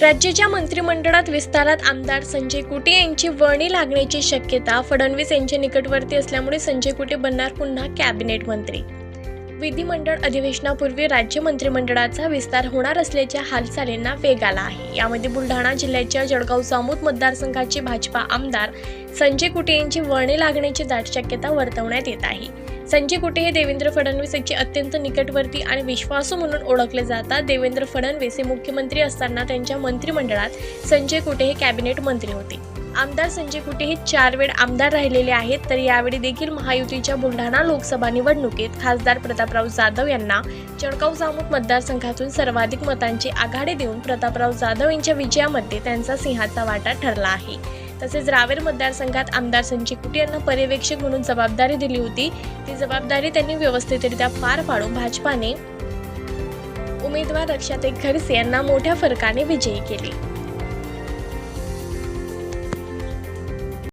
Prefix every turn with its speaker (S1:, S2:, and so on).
S1: राज्याच्या मंत्रिमंडळात विस्तारात आमदार संजय कुटे यांची वर्णी लागण्याची शक्यता फडणवीस यांच्या निकटवर्ती असल्यामुळे संजय कुटे बनणार पुन्हा कॅबिनेट मंत्री. विधिमंडळ अधिवेशनापूर्वी राज्य मंत्रिमंडळाचा विस्तार होणार असल्याच्या हालचालींना वेग आला आहे. यामध्ये बुलढाणा जिल्ह्याच्या जळगाव जामोद मतदारसंघाचे भाजपा आमदार संजय कुटे यांची वर्णी लागण्याची दाट शक्यता वर्तवण्यात येत आहे. संजय कुटे हे देवेंद्र फडणवीस यांचे अत्यंत निकटवर्ती आणि विश्वासू म्हणून ओळखले जातात. देवेंद्र फडणवीस हे मुख्यमंत्री असताना त्यांच्या मंत्रिमंडळात संजय कुटे हे कॅबिनेट मंत्री होते. आमदार संजय कुटे हे चार वेळ आमदार राहिलेले आहेत तर यावेळी देखील महायुतीच्या बुलढाणा लोकसभा निवडणुकीत खासदार प्रतापराव जाधव यांना जळगाव जामोद मतदारसंघातून सर्वाधिक मतांची आघाडी देऊन प्रतापराव जाधव यांच्या विजयामध्ये त्यांचा सिंहाचा वाटा ठरला आहे. तसेच रावेर मतदारसंघात आमदार संजय कुटे यांना पर्यवेक्षक म्हणून जबाबदारी दिली होती. ती जबाबदारी त्यांनी व्यवस्थितरित्या पार पाडून भाजपाने उमेदवार रक्षाताई खडसे यांना मोठ्या फरकाने विजयी केले.